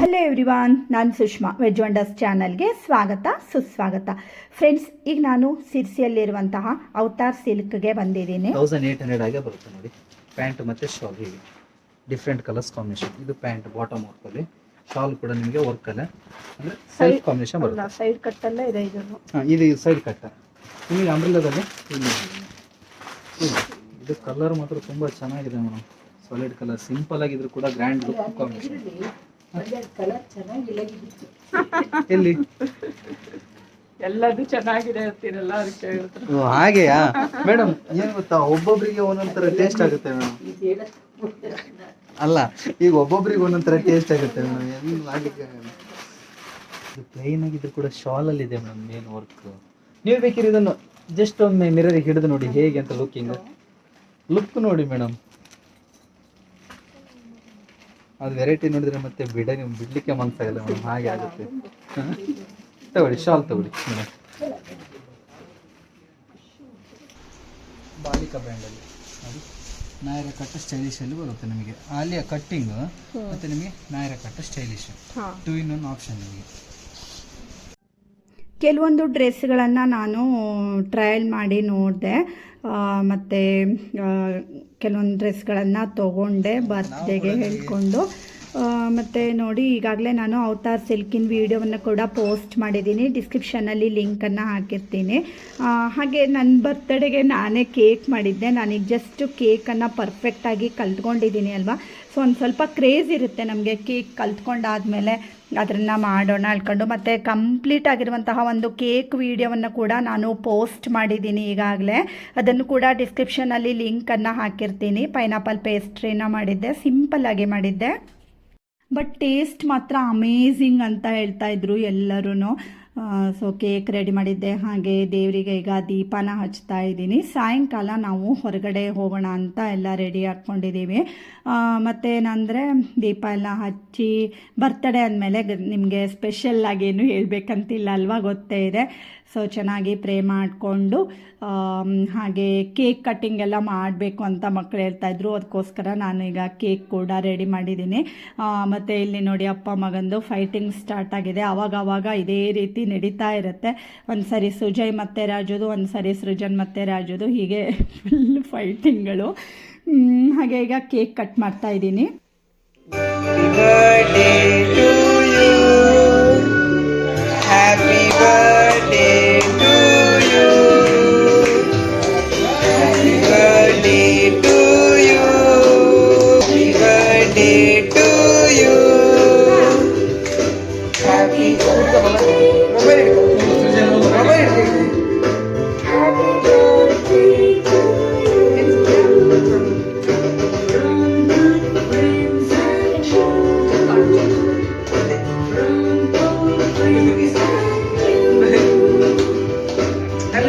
Hello everyone ನಾನು Sushma veg wonders ಚಾನಲ್ಗೆ ಸ್ವಾಗತ ಸುಸ್ವಾಗತ. ಫ್ರೆಂಡ್ಸ್ ಈಗ ನಾನು ಸಿರ್ಸಿಯಲ್ಲಿರುವಂತಹ ಅವತಾರ್ ಸಿಲ್ಕ್ಗೆ ಬಂದಿದ್ದೀನಿ. ತೌಸಂಡ್ ಏಟ್ ಹಂಡ್ರೆಡ್ ಆಗೇ ಬರುತ್ತೆ ನೋಡಿ. ಪ್ಯಾಂಟ್ ಮತ್ತು ಶಾಲ್ ಹೀಗೆ. ಡಿಫ್ರೆಂಟ್ ಕಲರ್ಸ್ ಕಾಂಬಿನೇಷನ್ ಇದು ಪ್ಯಾಂಟ್ ಬಾಟಮ್ ವರ್ಕಲ್ಲಿ ಶಾಲ್ ಕೂಡ ನಿಮಗೆ ವರ್ಕಲ್ಲೇ ಅಂದರೆ ಸೈಡ್ ಕಾಂಬಿನೇಷನ್ ಬರುತ್ತೆ. ಸೈಡ್ ಕಟ್ಟಲ್ಲೇ ಇದೆ ಇದು ಹಾಂ ಇದು ಸೈಡ್ ಕಟ್ಟ ನಿಮಗೆ ಅಂಬ್ರಿಲ್ಲದಲ್ಲಿ ಇದು ಕಲರ್ ಮಾತ್ರ ತುಂಬ ಚೆನ್ನಾಗಿದೆ ಮೇಡಮ್ ಸಾಲಿಡ್ ಕಲರ್ ಸಿಂಪಲ್ ಆಗಿದ್ರು ಕೂಡ ಗ್ರ್ಯಾಂಡ್ ಲುಕ್ ಎಲ್ಲಿ? ಎಲ್ಲದು ಚೆನ್ನಾಗಿದೆ ಅಂತೀರಲ್ಲ ಅದಕ್ಕೆ ಓ, ಹಾಗೆಯಾ? ಮೇಡಮ್ ಏನು ಗೊತ್ತಾ ಒಬ್ಬೊಬ್ಬರಿಗೆ ಒಂದೊಂದ್ ತರ ಟೇಸ್ಟ್ ಆಗುತ್ತೆ ಮೇಡಮ್ ಅಲ್ಲ ಈಗ ಒಬ್ಬೊಬ್ರಿಗೆ ಒಂದೊಂದ್ ತರ ಟೇಸ್ಟ್ ಆಗುತ್ತೆ ಮೇಡಮ್ ಏನು ಮಾಡ್ಲಿಕ್ಕೆ ಆಗಲ್ಲ ಇದು ಪ್ಲೈನ್ ಆಗಿದ್ರು ಕೂಡ ಶಾಲ್ ಅಲ್ಲಿ ಇದೆ ಮೇಡಮ್ ಮೇನ್ ವರ್ಕ್ ನೀವು ಬೇಕಿದ್ರೆ ಇದನ್ನು ಜಸ್ಟ್ ಒಮ್ಮೆ ಮಿರರ್ ಹಿಡಿದು ನೋಡಿ ಹೇಗೆ ಅಂತ ಲುಕ್ಕಿಂಗ್ ಲುಕ್ ನೋಡಿ ಮೇಡಮ್ ಅದು ವೆರೈಟಿ ನೋಡಿದ್ರೆ ಮತ್ತೆ ಬಿಡ ನೀವು ಬಿಡ್ಲಿಕ್ಕೆ ಮನ್ಸಾಗಲ್ಲ ಮೇಡಮ್ ಹಾಗೆ ಆಗುತ್ತೆ? ತಗೊಳ್ಳಿ ಶಾಲ್ ತಗೊಳ್ಳಿ ಮೇಡಮ್ ಬಾಲಿಕಾ ಬ್ರ್ಯಾಂಡಲ್ಲಿ ನಾಯರ ಕಟ್ಟ ಸ್ಟೈಲಿಶ್ ಅಲ್ಲಿ ಬರುತ್ತೆ ನಿಮಗೆ. ಅಲ್ಲಿಯ ಕಟ್ಟಿಂಗ್ ಮತ್ತೆ ನಿಮಗೆ ನಾಯರ cut stylish two in one option ನಿಮಗೆ. ಕೆಲವೊಂದು ಡ್ರೆಸ್ಗಳನ್ನು ನಾನು ಟ್ರಯಲ್ ಮಾಡಿ ನೋಡಿದೆ ಮತ್ತು ಕೆಲವೊಂದು ಡ್ರೆಸ್ಗಳನ್ನು ತೊಗೊಂಡೆ ಬರ್ತ್ಡೇಗೆ ಹೇಳ್ಕೊಂಡು. ಮತ್ತು ನೋಡಿ, ಈಗಾಗಲೇ ನಾನು ಅವತಾರ್ ಸಿಲ್ಕಿನ ವೀಡಿಯೋವನ್ನು ಕೂಡ ಪೋಸ್ಟ್ ಮಾಡಿದ್ದೀನಿ. ಡಿಸ್ಕ್ರಿಪ್ಷನಲ್ಲಿ ಲಿಂಕನ್ನು ಹಾಕಿರ್ತೀನಿ. ಹಾಗೆ ನನ್ನ ಬರ್ತ್ಡೇಗೆ ನಾನೇ ಕೇಕ್ ಮಾಡಿದ್ದೆ. ನಾನೀಗ ಜಸ್ಟ್ ಕೇಕನ್ನು ಪರ್ಫೆಕ್ಟಾಗಿ ಕಲ್ತ್ಕೊಂಡಿದ್ದೀನಿ ಅಲ್ವಾ? ಸೊ ಒಂದು ಸ್ವಲ್ಪ ಕ್ರೇಜ್ ಇರುತ್ತೆ ನಮಗೆ ಕೇಕ್ ಕಲ್ತ್ಕೊಂಡಾದಮೇಲೆ ಅದನ್ನು ಮಾಡೋಣ ಅಳ್ಕೊಂಡು ಮತ್ತು ಕಂಪ್ಲೀಟ್ ಆಗಿರುವಂತಹ ಒಂದು ಕೇಕ್ ವೀಡಿಯೋವನ್ನು ಕೂಡ ನಾನು ಪೋಸ್ಟ್ ಮಾಡಿದ್ದೀನಿ ಈಗಾಗಲೇ. ಅದನ್ನು ಕೂಡ ಡಿಸ್ಕ್ರಿಪ್ಷನಲ್ಲಿ ಲಿಂಕನ್ನು ಹಾಕಿರ್ತೀನಿ. ಪೈನಾಪಲ್ ಪೇಸ್ಟ್ರಿನ ಮಾಡಿದ್ದೆ. ಸಿಂಪಲ್ಲಾಗಿ ಮಾಡಿದ್ದೆ. ಬಟ್ ಟೇಸ್ಟ್ ಮಾತ್ರ ಅಮೇಝಿಂಗ್ ಅಂತ ಹೇಳ್ತಾ ಇದ್ರು ಎಲ್ಲರೂ ಸೊ ಕೇಕ್ ರೆಡಿ ಮಾಡಿದ್ದೆ. ಹಾಗೆ ದೇವರಿಗೆ ಈಗ ದೀಪನ ಹಚ್ತಾ ಇದ್ದೀನಿ. ಸಾಯಂಕಾಲ ನಾವು ಹೊರಗಡೆ ಹೋಗೋಣ ಅಂತ ಎಲ್ಲ ರೆಡಿ ಹಾಕ್ಕೊಂಡಿದ್ದೀವಿ ಮತ್ತೇನಂದರೆ ದೀಪ ಎಲ್ಲ ಹಚ್ಚಿ ಬರ್ತಡೇ ಅಂದಮೇಲೆ ನಿಮಗೆ ಸ್ಪೆಷಲ್ ಏನು ಹೇಳಬೇಕಂತಿಲ್ಲ ಅಲ್ವಾ? ಗೊತ್ತೇ ಇದೆ. ಸೊ ಚೆನ್ನಾಗಿ ಪ್ರೇ ಮಾಡಿಕೊಂಡು ಹಾಗೆ ಕೇಕ್ ಕಟ್ಟಿಂಗ್ ಎಲ್ಲ ಮಾಡಬೇಕು ಅಂತ ಮಕ್ಕಳು ಹೇಳ್ತಾಯಿದ್ರು ಅದಕ್ಕೋಸ್ಕರ ನಾನು ಈಗ ಕೇಕ್ ಕೂಡ ರೆಡಿ ಮಾಡಿದ್ದೀನಿ. ಮತ್ತು ಇಲ್ಲಿ ನೋಡಿ ಅಪ್ಪ ಮಗಂದು ಫೈಟಿಂಗ್ ಸ್ಟಾರ್ಟ್ ಆಗಿದೆ. ಅವಾಗವಾಗ ಅವಾಗ ಇದೇ ರೀತಿ ನಡೀತಾ ಇರುತ್ತೆ. ಒಂದು ಸರಿ ಸುಜಯ್ ಮತ್ತೆ ರಾಜುದು ಒಂದು ಸರಿ ಸೃಜನ್ ಮತ್ತೆ ರಾಜುದು, ಹೀಗೆ ಫುಲ್ ಫೈಟಿಂಗ್ಗಳು ಹಾಗೆ ಈಗ ಕೇಕ್ ಕಟ್ ಮಾಡ್ತಾ ಇದ್ದೀನಿ. Happy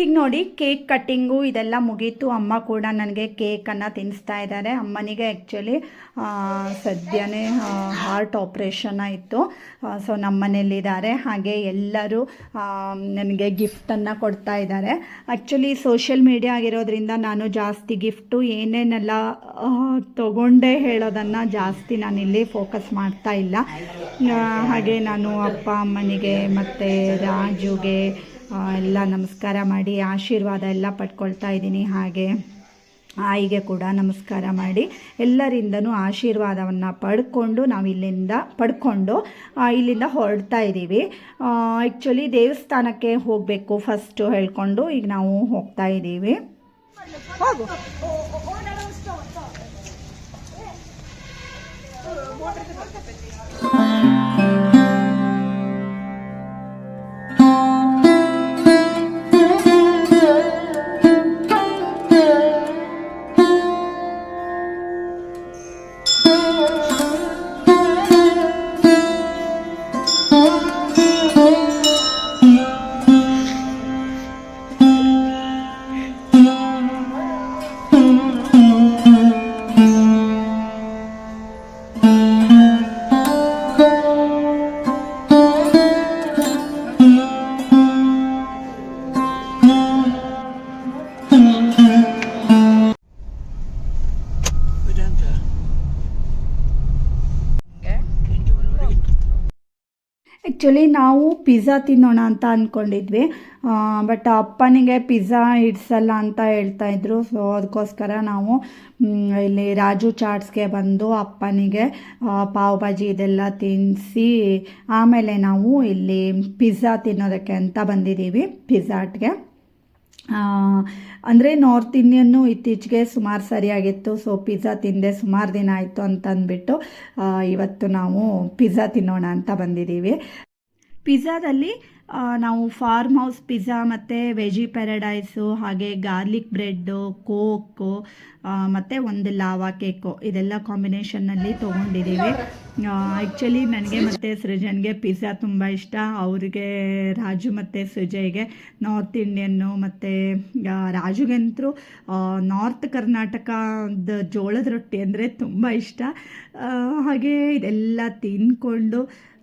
ಈಗ ನೋಡಿ ಕೇಕ್ ಕಟ್ಟಿಂಗು ಇದೆಲ್ಲ ಮುಗೀತು. ಅಮ್ಮ ಕೂಡ ನನಗೆ ಕೇಕನ್ನು ತಿನ್ನಿಸ್ತಾ ಇದ್ದಾರೆ. ಅಮ್ಮನಿಗೆ ಆ್ಯಕ್ಚುಲಿ ಸದ್ಯನೇ ಹಾರ್ಟ್ ಆಪ್ರೇಷನ್ ಆಯಿತು. ಸೊ ನಮ್ಮ ಮನೇಲಿದ್ದಾರೆ ಹಾಗೆ ಎಲ್ಲರೂ ನನಗೆ ಗಿಫ್ಟನ್ನು ಕೊಡ್ತಾ ಇದ್ದಾರೆ. ಆ್ಯಕ್ಚುಲಿ ಸೋಷಿಯಲ್ ಮೀಡಿಯಾ ಆಗಿರೋದ್ರಿಂದ ನಾನು ಜಾಸ್ತಿ ಗಿಫ್ಟು ಏನೇನೆಲ್ಲ ತೊಗೊಂಡೇ ಹೇಳೋದನ್ನು ಜಾಸ್ತಿ ನಾನಿಲ್ಲಿ ಫೋಕಸ್ ಮಾಡ್ತಾ ಇಲ್ಲ. ಹಾಗೆ ನಾನು ಅಪ್ಪ, ಅಮ್ಮನಿಗೆ ಮತ್ತು ರಾಜುಗೆ ಎಲ್ಲ ನಮಸ್ಕಾರ ಮಾಡಿ ಆಶೀರ್ವಾದ ಎಲ್ಲ ಪಡ್ಕೊಳ್ತಾ ಇದ್ದೀನಿ ಹಾಗೆ ಆಯಿಗೆ ಕೂಡ ನಮಸ್ಕಾರ ಮಾಡಿ ಎಲ್ಲರಿಂದನೂ ಆಶೀರ್ವಾದವನ್ನು ಪಡ್ಕೊಂಡು ನಾವು ಇಲ್ಲಿಂದ ಪಡ್ಕೊಂಡು ಇಲ್ಲಿಂದ ಹೊರಡ್ತಾ ಇದ್ದೀವಿ ಆ್ಯಕ್ಚುಲಿ ದೇವಸ್ಥಾನಕ್ಕೆ ಹೋಗಬೇಕು ಫಸ್ಟು ಹೇಳ್ಕೊಂಡು ಈಗ ನಾವು ಹೋಗ್ತಾ ಇದ್ದೀವಿ ಆ್ಯಕ್ಚುಲಿ ನಾವು ಪಿಜ್ಜಾ ತಿನ್ನೋಣ ಅಂತ ಅಂದ್ಕೊಂಡಿದ್ವಿ ಬಟ್ ಅಪ್ಪನಿಗೆ ಪಿಜ್ಜಾ ಇಡ್ಸಲ್ಲ ಅಂತ ಹೇಳ್ತಾ ಇದ್ರು. ಸೊ ಅದಕ್ಕೋಸ್ಕರ ನಾವು ಇಲ್ಲಿ ರಾಜು ಚಾಟ್ಸ್ಗೆ ಬಂದು ಅಪ್ಪನಿಗೆ ಪಾವ್ ಭಾಜಿ ಇದೆಲ್ಲ ತಿನ್ನಿಸಿ ಆಮೇಲೆ ನಾವು ಇಲ್ಲಿ ಪಿಜ್ಜಾ ತಿನ್ನೋದಕ್ಕೆ ಅಂತ ಬಂದಿದ್ದೀವಿ ಪಿಜ್ಜಾಟ್ಗೆ ಅಂದರೆ ನಾರ್ತ್ ಇಂಡಿಯನ್ನು ಇತ್ತೀಚೆಗೆ ಸುಮಾರು ಸರಿಯಾಗಿತ್ತು. ಸೊ ಪಿಜ್ಜಾ ತಿಂದೆ ಸುಮಾರು ದಿನ ಆಯಿತು ಅಂತ ಅಂದ್ಬಿಟ್ಟು ಇವತ್ತು ನಾವು ಪಿಜ್ಜಾ ತಿನ್ನೋಣ ಅಂತ ಬಂದಿದ್ದೀವಿ. ಪಿಜ್ಜಾದಲ್ಲಿ ನಾವು ಫಾರ್ಮ್ ಹೌಸ್ ಪಿಜ್ಜಾ ಮತ್ತು ವೆಜಿ ಪ್ಯಾರಡೈಸು ಹಾಗೆ ಗಾರ್ಲಿಕ್ ಬ್ರೆಡ್ಡು ಕೋಕು ಮತ್ತು ಒಂದು ಲಾವಾ ಕೇಕು ಇದೆಲ್ಲ ಕಾಂಬಿನೇಷನ್ನಲ್ಲಿ ತೊಗೊಂಡಿದ್ದೀವಿ. ಆ್ಯಕ್ಚುಲಿ ನನಗೆ ಮತ್ತು ಸೃಜನ್ಗೆ ಪಿಜ್ಜಾ ತುಂಬ ಇಷ್ಟ. ಅವ್ರಿಗೆ ರಾಜು ಮತ್ತು ಸುಜಯ್ಗೆ ನಾರ್ತ್ ಇಂಡಿಯನ್ನು ಮತ್ತು ರಾಜುಗಂತರೂ ನಾರ್ತ್ ಕರ್ನಾಟಕದ ಜೋಳದ ರೊಟ್ಟಿ ಅಂದರೆ ತುಂಬ ಇಷ್ಟ. ಹಾಗೆ ಇದೆಲ್ಲ ತಿಂದ್ಕೊಂಡು ಆ,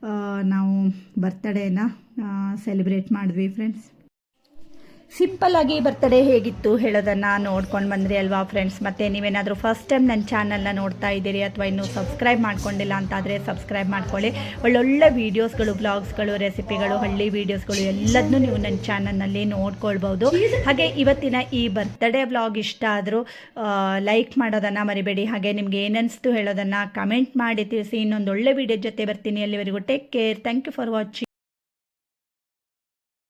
ನಾವು ಬರ್ತಡೇನ ಸೆಲೆಬ್ರೇಟ್ ಮಾಡಿದ್ವಿ ಫ್ರೆಂಡ್ಸ್ ಸಿಂಪಲ್ಲಾಗಿ ಬರ್ತಡೇ ಹೇಗಿತ್ತು ಹೇಳೋದನ್ನು ನೋಡ್ಕೊಂಡು ಬಂದ್ರಿ ಅಲ್ವಾ ಫ್ರೆಂಡ್ಸ್ ಮತ್ತು ನೀವೇನಾದರೂ ಫಸ್ಟ್ ಟೈಮ್ ನನ್ನ ಚಾನಲ್ನ ನೋಡ್ತಾ ಇದ್ದೀರಿ ಅಥವಾ ಇನ್ನೂ ಸಬ್ಸ್ಕ್ರೈಬ್ ಮಾಡ್ಕೊಂಡಿಲ್ಲ ಅಂತಾದರೆ ಸಬ್ಸ್ಕ್ರೈಬ್ ಮಾಡ್ಕೊಳ್ಳಿ. ಒಳ್ಳೊಳ್ಳೆ ವೀಡಿಯೋಸ್ಗಳು ಬ್ಲಾಗ್ಸ್ಗಳು ರೆಸಿಪಿಗಳು ಹಳ್ಳಿ ವೀಡಿಯೋಸ್ಗಳು ಎಲ್ಲದನ್ನೂ ನೀವು ನನ್ನ ಚಾನಲ್ನಲ್ಲಿ ನೋಡ್ಕೊಳ್ಬೋದು ಹಾಗೆ ಇವತ್ತಿನ ಈ ಬರ್ತ್ಡೇ ಬ್ಲಾಗ್ ಇಷ್ಟ ಆದರೂ ಲೈಕ್ ಮಾಡೋದನ್ನು ಮರಿಬೇಡಿ. ಹಾಗೆ ನಿಮ್ಗೆ ಏನನ್ನಿಸ್ತು ಹೇಳೋದನ್ನು ಕಮೆಂಟ್ ಮಾಡಿ ತಿಳಿಸಿ. ಇನ್ನೊಂದು ಒಳ್ಳೆ ವೀಡಿಯೋ ಜೊತೆ ಬರ್ತೀನಿ. ಅಲ್ಲಿವರೆಗೂ take care thank you for watching